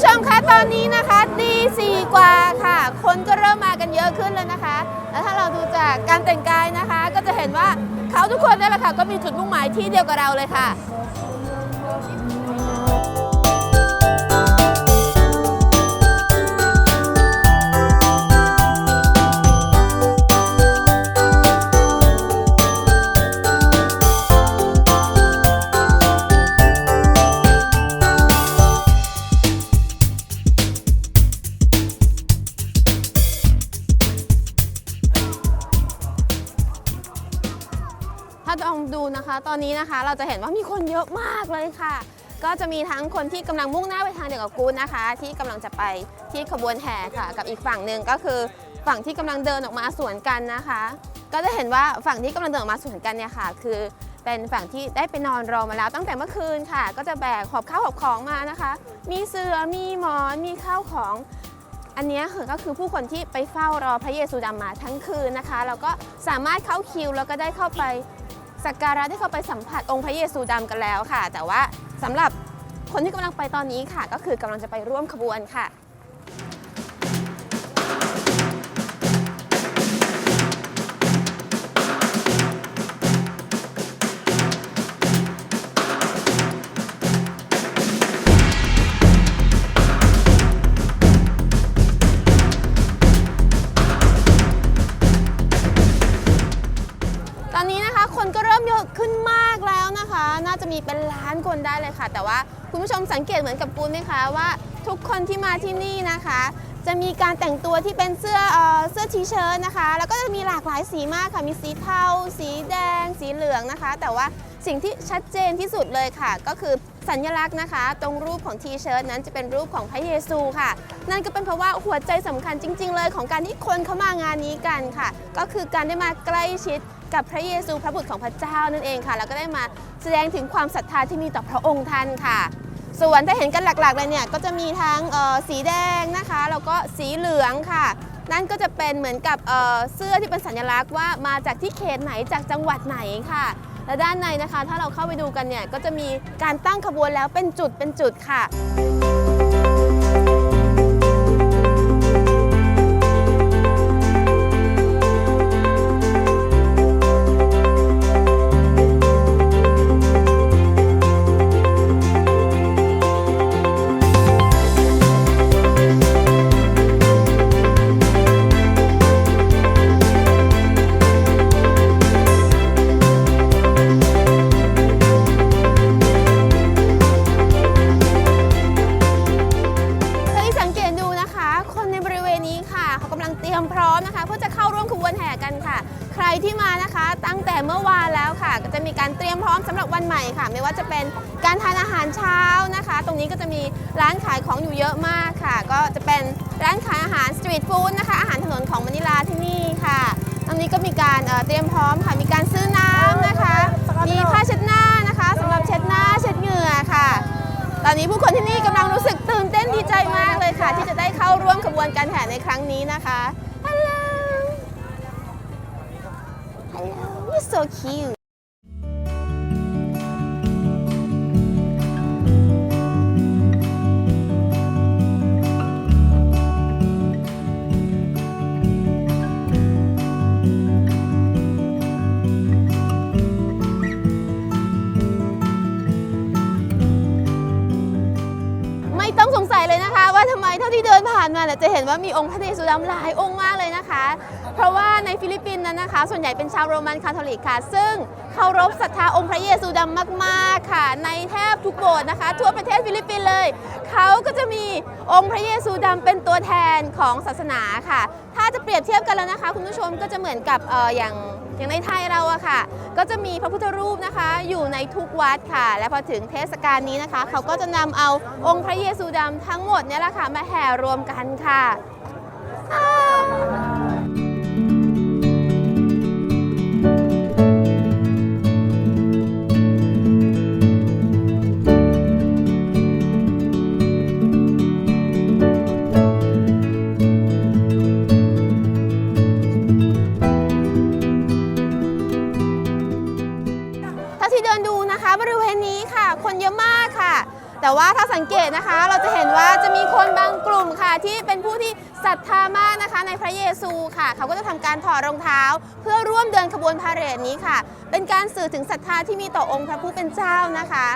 ผู้ชมคะตอนนี้นะคะตีสี่กว่าค่ะ คนก็เริ่มมากันเยอะขึ้นแล้วนะคะ แล้วถ้าเราดูจากการแต่งกายนะคะ ก็จะเห็นว่าเขาทุกคนนี่แหละค่ะ ก็มีจุดมุ่งหมายที่เดียวกับเราเลยค่ะ ถ้าลองดูนะคะ ตอนนี้นะคะเราจะเห็นว่ามีคนเยอะมากเลยค่ะ ก็จะมีทั้งคนที่กำลังมุ่งหน้าไปทางเดียวกับกูดนะคะ ที่กำลังจะไปที่ขบวนแห่ค่ะ กับอีกฝั่งหนึ่งก็คือฝั่งที่กำลังเดินออกมาสวนกันนะคะ ก็จะเห็นว่าฝั่งที่กำลังเดินออกมาสวนกันเนี่ยค่ะ คือเป็นฝั่งที่ได้ไปนอนรอมาแล้วตั้งแต่เมื่อคืนค่ะ ก็จะแบกหอบข้าวหอบของมานะคะ มีเสือมีหมอนมีข้าวของอันนี้คือก็คือผู้คนที่ไปเฝ้ารอพระเยซูดำมาทั้งคืนนะคะแล้วก็สามารถเข้าคิวแล้วก็ได้เข้าไป สักการะที่เขาไปสัมผัสองค์พระเยซูดำกันแล้วค่ะ แต่ว่าสำหรับคนที่กำลังไปตอนนี้ค่ะ ก็คือกำลังจะไปร่วมขบวนค่ะ ได้เลยค่ะ แต่ว่าคุณผู้ชมสังเกตเหมือนกับปูนไหมคะว่า ทุกคนที่มาที่นี่นะคะ จะมีการแต่งตัวที่เป็นเสื้อเอ่อเสื้อทีเชิ้ตนะคะ แล้วก็จะมีหลากหลายสีมากค่ะมีสีเทาสีแดง สีเหลืองนะคะ แต่ว่าสิ่งที่ชัดเจนที่สุดเลยค่ะ ก็คือสัญลักษณ์นะคะ ตรงรูปของทีเชิ้ตนั้นจะเป็นรูปของพระเยซูค่ะ นั่นก็เป็นเพราะว่าหัวใจสำคัญจริง ๆ เลยของการที่คนเข้ามางานนี้กันค่ะ ก็คือการได้มาใกล้ชิด กับพระเยซูพระบุตรของพระเจ้านั่นเองค่ะ แล้วก็ได้มาแสดงถึงความศรัทธาที่มีต่อพระองค์ท่านค่ะ ส่วนถ้าเห็นกันหลักๆเลยเนี่ยก็จะมีทั้งสีแดงนะคะแล้วก็สีเหลืองค่ะ นั่นก็จะเป็นเหมือนกับเเสื้อที่เป็นสัญลักษณ์ว่ามาจากที่เขตไหนจากจังหวัดไหนค่ะและด้านในนะคะ ถ้าเราเข้าไปดูกันเนี่ยก็จะมีการตั้งขบวนแล้วเป็นจุดเป็นจุดค่ะ ที่มานะคะ ตั้งแต่เมื่อวานแล้วค่ะ ก็จะมีการเตรียมพร้อมสำหรับวันใหม่ค่ะ ไม่ว่าจะเป็นการทานอาหารเช้านะคะ ตรงนี้ก็จะมีร้านขายของอยู่เยอะมากค่ะ ก็จะเป็นร้านขายอาหารสตรีทฟู้ดนะคะ อาหารถนนของมะนิลาที่นี่ค่ะตรงนี้ก็มีการเเตรียมพร้อมค่ะ มีการซื้อน้ำนะคะ มีผ้าเช็ดหน้านะคะสำหรับเช็ดหน้าเช็ดเหงื่อค่ะ ตอนนี้ผู้คนที่นี่กำลังรู้สึกตื่นเต้นดีใจมากเลยค่ะ ที่จะได้เข้าร่วมขบวนการแห่ในครั้งนี้นะคะ you're so cute ไม่ต้องสงสัยเลยนะคะ ว่าทำไมเท่าที่เดินผ่านมาเนี่ยจะเห็นว่ามีองค์พระเยซูดำหลายองค์มากเลยนะคะ เพราะว่าในฟิลิปปินส์นั้นนะคะ ส่วนใหญ่เป็นชาวโรมันคาทอลิกค่ะ ซึ่งเคารพศรัทธาองค์พระเยซูดำมากๆค่ะ ในแทบทุกโบสถ์นะคะ ทั่วประเทศฟิลิปปินส์เลย เขาก็จะมีองค์พระเยซูดำเป็นตัวแทนของศาสนาค่ะ ถ้าจะเปรียบเทียบกันแล้วนะคะ คุณผู้ชมก็จะเหมือนกับอออย่างอย่างในไทยเราอะค่ะ ก็จะมีพระพุทธรูปนะคะ อยู่ในทุกวัดค่ะ และพอถึงเทศกาลนี้นะคะ เขาก็จะนำเอาองค์พระเยซูดำทั้งหมดเนี่ยแหละค่ะมาแห่รวมกันค่ะ แต่ว่าถ้าสังเกตนะคะเราจะเห็นว่าจะมีคนบางกลุ่มค่ะ ที่เป็นผู้ที่ศรัทธามากนะคะ ในพระเยซูค่ะ เขาก็จะทำการถอดรองเท้า เพื่อร่วมเดินขบวนพาเหรดนี้ค่ะ เป็นการสื่อถึงศรัทธาที่มีต่อองค์พระผู้เป็นเจ้านะคะ